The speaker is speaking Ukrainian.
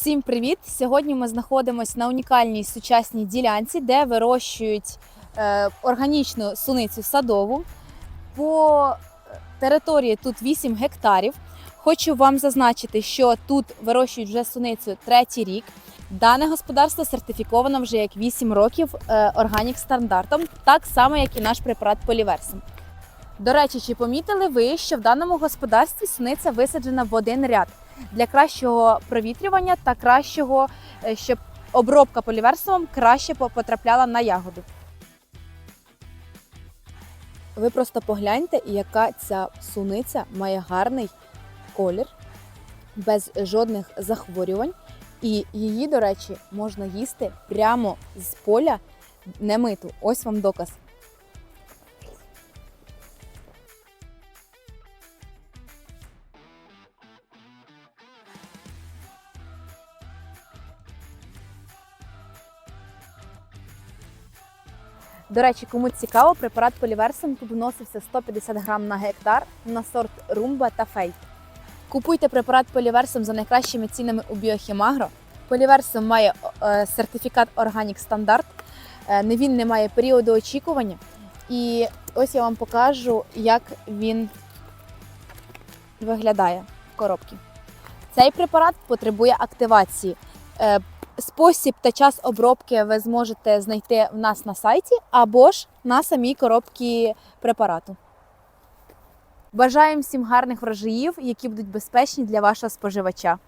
Всім привіт! Сьогодні ми знаходимося на унікальній сучасній ділянці, де вирощують е, органічну суницю садову. По території тут 8 гектарів. Хочу вам зазначити, що тут вирощують вже суницю третій рік. Дане господарство сертифіковано вже як 8 років е, органік стандартом, так само як і наш препарат Поліверсом. До речі, чи помітили ви, що в даному господарстві суниця висаджена в один ряд для кращого провітрювання та кращого, е, щоб обробка поліверсовим краще потрапляла на ягоду. Ви просто погляньте, яка ця суниця має гарний колір, без жодних захворювань. І її, до речі, можна їсти прямо з поля немиту. Ось вам доказ. До речі, кому цікаво, препарат поліверсом тут вносився 150 грам на гектар на сорт румба та фейт. Купуйте препарат поліверсом за найкращими цінами у Біохімагро. Поліверсом має е, сертифікат Органік Стандарт. Е, він не має періоду очікування. І ось я вам покажу, як він виглядає в коробці. Цей препарат потребує активації. Спосіб та час обробки ви зможете знайти в нас на сайті або ж на самій коробці препарату. Бажаємо всім гарних врожаїв, які будуть безпечні для вашого споживача.